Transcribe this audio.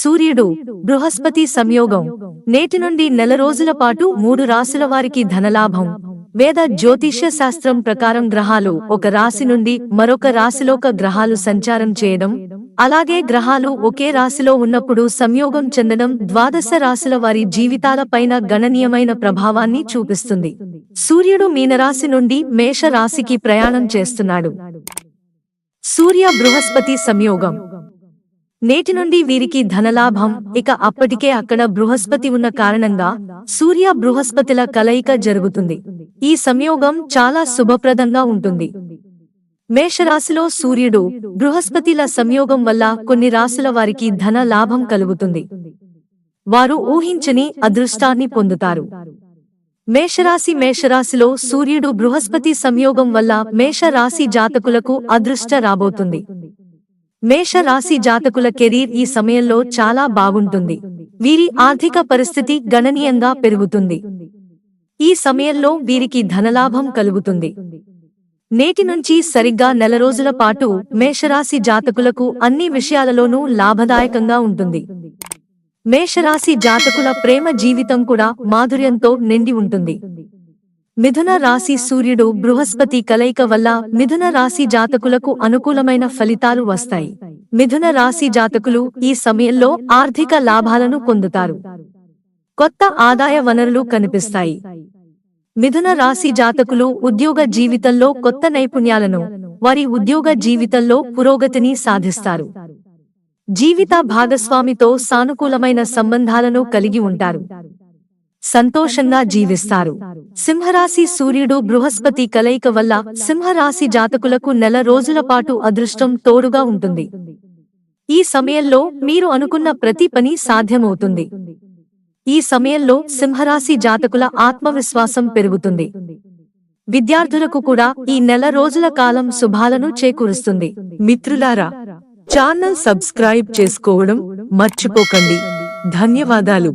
సూర్యుడు బృహస్పతి సంయోగం. నేటి నుండి నెల రోజుల పాటు మూడు రాశుల వారికి ధనలాభం. వేద జ్యోతిష్య శాస్త్రం ప్రకారం గ్రహాలు ఒక రాశి నుండి మరొక రాశిలోక గ్రహాలు సంచారం చేయడం అలాగే గ్రహాలు ఒకే రాశిలో ఉన్నప్పుడు సంయోగం చెందడం ద్వాదశ రాశుల వారి జీవితాల పైన గణనీయమైన ప్రభావాన్ని చూపిస్తుంది. సూర్యుడు మీనరాశి నుండి మేష రాశికి ప్రయాణం చేస్తున్నాడు. సూర్య బృహస్పతి సంయోగం. నేటి నుండి వీరికి ధనలాభం. ఇక అప్పటికే అక్కడ బృహస్పతి ఉన్న కారణంగా సూర్య బృహస్పతిల కలయిక జరుగుతుంది. ఈ సంయోగం చాలా శుభప్రదంగా ఉంటుంది. మేషరాశిలో సూర్యుడు బృహస్పతిల సంయోగం వల్ల కొన్ని రాశుల వారికి ధన లాభం కలుగుతుంది. వారు ఊహించని అదృష్టాన్ని పొందుతారు. మేషరాశి మేషరాశిలో సూర్యుడు బృహస్పతి సంయోగం వల్ల మేషరాశి జాతకులకు అదృష్ట రాబోతుంది. మేషరాశి జాతకుల కెరీర్ ఈ సమయంలో చాలా బాగుంటుంది. వీరి ఆర్థిక పరిస్థితి గణనీయంగా పెరుగుతుంది. ఈ సమయంలో వీరికి ధనలాభం కలుగుతుంది. నేటి నుంచి సరిగ్గా నెల రోజుల పాటు మేషరాశి జాతకులకు అన్ని విషయాలలోనూ లాభదాయకంగా ఉంటుంది. మేషరాశి జాతకుల ప్రేమ జీవితం కూడా మాధుర్యంతో నిండి ఉంటుంది. మిథున రాశి సూర్యుడు బృహస్పతి కలయిక వల్ల మిథున రాశి జాతకులకు అనుకూలమైన ఫలితాలు వస్తాయి. మిథున రాశి జాతకులు ఈ సమయంలో ఆర్థిక లాభాలను పొందుతారు. కొత్త ఆదాయ వనరులు కనిపిస్తాయి. మిథున రాశి జాతకులు ఉద్యోగ జీవితంలో కొత్త నైపుణ్యాలను వారి ఉద్యోగ జీవితంలో పురోగతిని సాధిస్తారు. జీవిత భాగస్వామితో సానుకూలమైన సంబంధాలను కలిగి ఉంటారు. సంతోషంగా జీవిస్తారు. సింహరాశి సూర్యుడు బృహస్పతి కలయిక వల్ల సింహరాశి జాతకులకు నెల రోజుల పాటు అదృష్టం తోడుగా ఉంటుంది. ఈ సమయంలో మీరు అనుకున్న ప్రతి పని సాధ్యమవుతుంది. ఈ సమయంలో సింహరాశి జాతకుల ఆత్మవిశ్వాసం పెరుగుతుంది. విద్యార్థులకు కూడా ఈ నెల రోజుల కాలం శుభాలను చేకూరుస్తుంది. మిత్రులారా ఛానల్ సబ్స్క్రైబ్ చేసుకోవడం మర్చిపోకండి. ధన్యవాదాలు.